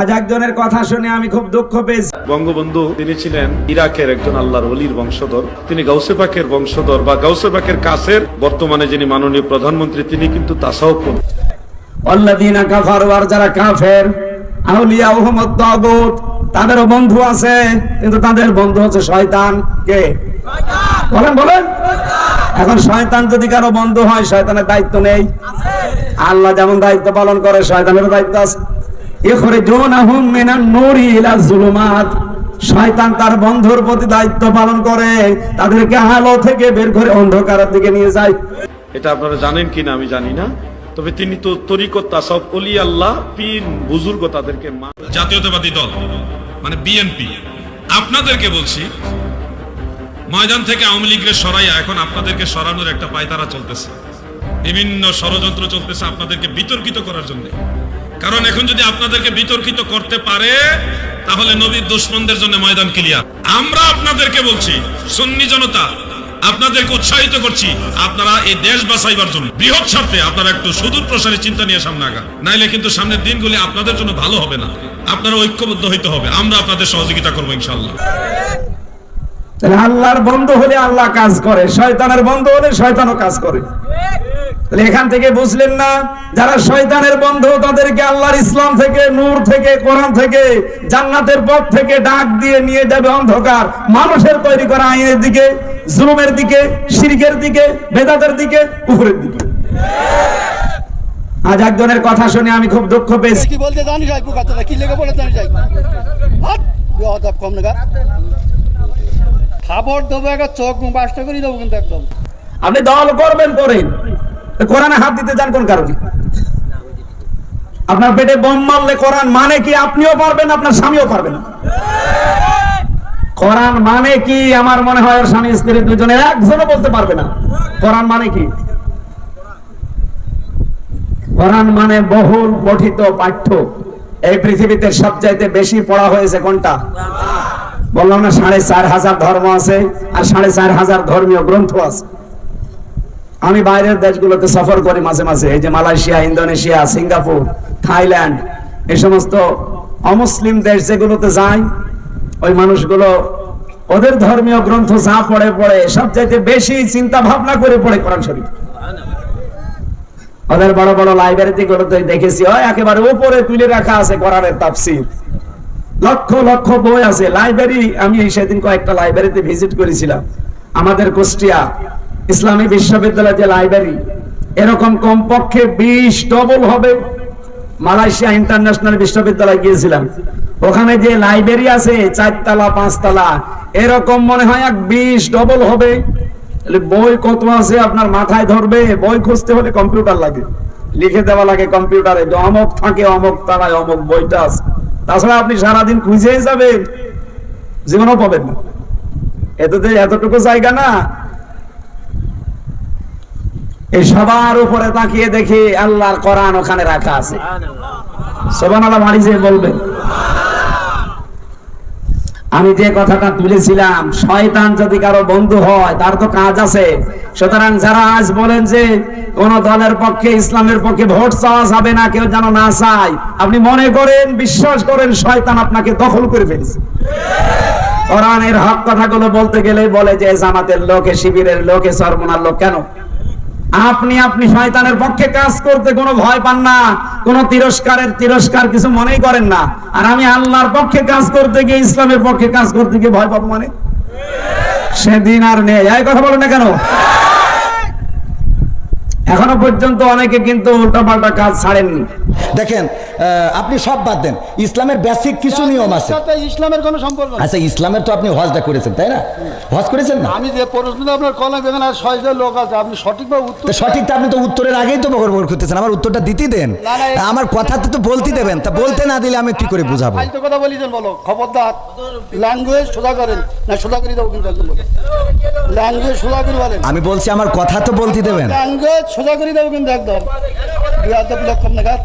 আজ একজনের কথা শুনে আমি খুব দুঃখ পেয়েছি। বঙ্গবন্ধু তিনি ছিলেন ইরাকের একজন আল্লাহর অলির বংশধর। তিনি গাউসে পাকের বংশধর বা গাউসে পাকের কাছের। বর্তমানে যিনি মাননীয় প্রধানমন্ত্রী তিনি কিন্তু তাসাউফ অল্লাদিনা কাফার আর যারা কাফের আউলিয়া ওহমদ তাগুত তাদেরও বন্ধু আছে কিন্তু তাদের বন্ধু হচ্ছে শয়তান। কে? বলেন বলেন। এখন শয়তান যদি কারও বন্ধু হয় শয়তানের দায়িত্ব নেই। আল্লাহ যেমন দায়িত্ব পালন করে শয়তানের দায়িত্ব আছে। শয়তান তার বন্ধুর প্রতি দায়িত্ব পালন করে, তাদেরকে আলো থেকে বের করে অন্ধকারের দিকে নিয়ে যায়। এটা আপনারা জানেন কিনা আমি জানি না, তবে তিনি তো তরিকত তাসাউফ, অলি আল্লাহ, পীর, বুজুর্গ তাদেরকে জাতীয়তাবাদী দল মানে বিএনপি আপনাদেরকে বলছি, ময়দান থেকে আওয়ামী লীগের সরাইয়া এখন আপনাদেরকে সরানোর একটা পায়তারা চলতেছে। বিভিন্ন ষড়যন্ত্র চলতেছে আপনাদেরকে বিতর্কিত করার জন্য। কারণ এখন যদি আপনাদেরকে বিতর্কিত করতে পারে, তাহলে নবীর দুশ্মনদের জন্য ময়দান ক্লিয়ার আমরা আপনাদেরকে বলছি, সুন্নি জনতা, আপনাদেরকে উৎসাহিত করছি, আপনারা এই দেশ বাঁচাইবার জন্য। বৃহৎ স্বার্থে আপনারা একটু সুদূর প্রসারী চিন্তা নিয়ে সামনে আগান। নাইলে কিন্তু সামনের দিনগুলি আপনাদের জন্য ভালো হবে না। আপনারা ঐক্যবদ্ধ হইতে হবে। আমরা আপনাদের সহযোগিতা করব ইনশাল্লাহ আল্লাহর বন্ধু হলে আল্লাহ কাজ করে, শয়তানের বন্ধু হলে শয়তানও কাজ করে। তাহলে এখান থেকে বুঝলেন না যারা শয়তানের বন্ধু তাদেরকে আল্লাহর ইসলাম থেকে নূর থেকে কোরআন থেকে জান্নাতের পথ থেকে ডাক দিয়ে নিয়ে যাবে অন্ধকার। মানুষের তৈরি করা আইনের দিকে জুলুমের দিকে শিরকের দিকে বেদাতের দিকে কুফরের দিকে। আজ একজনের কথা শুনে আমি খুব দুঃখ পেয়েছি। কি বলতে জানি যাই বুকাতে কি লেগে বলে জানি যাই হাট বেয়াদব কম নাগা খাবার দেবো একটা চোখ মুখ বাসটা করে দেবো কিন্তু একদম। আপনি দল করবেন করেন কোরআনে হাত দিতে যান কোন কারণে? আপনার পেটে বোম মারলে কোরআন মানে কি আপনিও পারবেন, আপনার স্বামীও পারবে না। কোরআন মানে কি? আমার মনে হয় ওর স্বামী, স্ত্রী দুজনে একজনও বলতে পারবে না। কোরআন মানে কি? কোরআন মানে বহুল পঠিত পাঠ্য। এই পৃথিবীতে সবচাইতে বেশি পড়া হয়েছে কোনটা? বললাম না, সাড়ে চার হাজার ধর্ম আছে, আর সাড়ে চার হাজার ধর্মীয় গ্রন্থ আছে। আমি বাইরের দেশগুলোতে সফর করি মাঝে মাঝে। এই যে মালয়েশিয়া, ইন্দোনেশিয়া, সিঙ্গাপুর, থাইল্যান্ড, এই সমস্ত অমুসলিম দেশ যেগুলোতে যাই, ওই মানুষগুলো ওদের ধর্মীয় গ্রন্থ যা পড়ে পড়ে, সবচাইতে বেশি চিন্তা ভাবনা করে পড়ে কোরআন শরীফ। ওদের বড় বড় লাইব্রেরিতে গুলোতে দেখেছি হয় একেবারে উপরে তুলে রাখা আছে কোরআনের তাফসীর। লক্ষ লক্ষ বই আছে। লাইব্রেরি, আমি সেদিন কয়েকটা লাইব্রেরিতে ভিজিট করেছিলাম। আমাদের কুষ্টিয়া ইসলামী বিশ্ববিদ্যালয় যে লাইব্রেরি এরকম কমপক্ষে বিশ ডবল হবে। মালয়েশিয়া ইন্টারন্যাশনাল বিশ্ববিদ্যালয় গিয়েছিলাম। ওখানে যে লাইব্রেরি আছে, চারতলা, পাঁচতলা, এরকম মনে হয় এক বিশ ডবল হবে। বই কত আছে আপনার মাথায় ধরবে? বই খুঁজতে হলে কম্পিউটার লাগে। লিখে দেওয়া লাগে কম্পিউটারে অমক থাকে অমক তালায় অমক বইটা আছে। তাছাড়া আপনি সারাদিন খুঁজেই যাবেন। জীবনও পাবেন না। এততে এতটুকু জায়গা না। এই সবার উপরে তাকিয়ে দেখি আল্লাহর কোরআন ওখানে রাখা আছে। যেয়ে আমি যে কথাটা তুলেছিলাম, শয়তান যদি কারও বন্ধু হয়, তার তো কাজ আছে। সুতরাং যারা আজ বলেন যে কোন দলের পক্ষে, ইসলামের পক্ষে ভোট চাওয়া যাবে না, কেউ যেন না চায়, আপনি মনে করেন, বিশ্বাস করেন, শয়তান আপনাকে দখল করে ফেলেছে। কোরআনের হক কথাগুলো বলতে গেলে বলে যে জামাতের লোকে শিবিরের লোকে সরমনার লোক, কেন? আপনি আপনি শয়তানের পক্ষে কাজ করতে কোনো ভয় পান না, কোনো তিরস্কারের, তিরস্কার কিছু মনেই করেন না। আর আমি আল্লাহর পক্ষে কাজ করতে গিয়ে, ইসলামের পক্ষে কাজ করতে গিয়ে ভয় পাবো মানে? সেদিন আর নেই। এই কথা বলেন না কেন? এখনও পর্যন্ত অনেকে কিন্তু উল্টাপাল্টা কাজ ছাড়েননি। দেখেন আপনি সব বাদ দেন। ইসলামের বেসিক কিছু নিয়ম আছে। ইসলামের কোনো সম্পর্ক আচ্ছা ইসলামের তো আপনি হজটা করেছেন তাই না? হজ করেছেন না? আমি যে প্রশ্ন আপনার কলম এখানে আর ছয়জন লোক আছে আপনি সঠিকভাবে উত্তর তো সঠিকটা আপনি তো উত্তরের আগেই তো বকর বকর করতেছেন আমার উত্তরটা দিতে দেন। আমার কথা তো বলতে দেবেন তা বলতে না দিলে আমি কি করে বুঝাবো? তো কথা বলিছেন বলো খবরদার। ল্যাঙ্গুয়েজ সোজা করেন। না সোজা করে দাও কিন্তু একদম ল্যাঙ্গুয়েজ সোজা করে বলেন। আমি বলছি আমার কথা তো বলতে দেবেন। ল্যাঙ্গুয়েজ সোজা করে দেবো কিন্তু একদম। বিয়াদব লোক কম নাগাদ।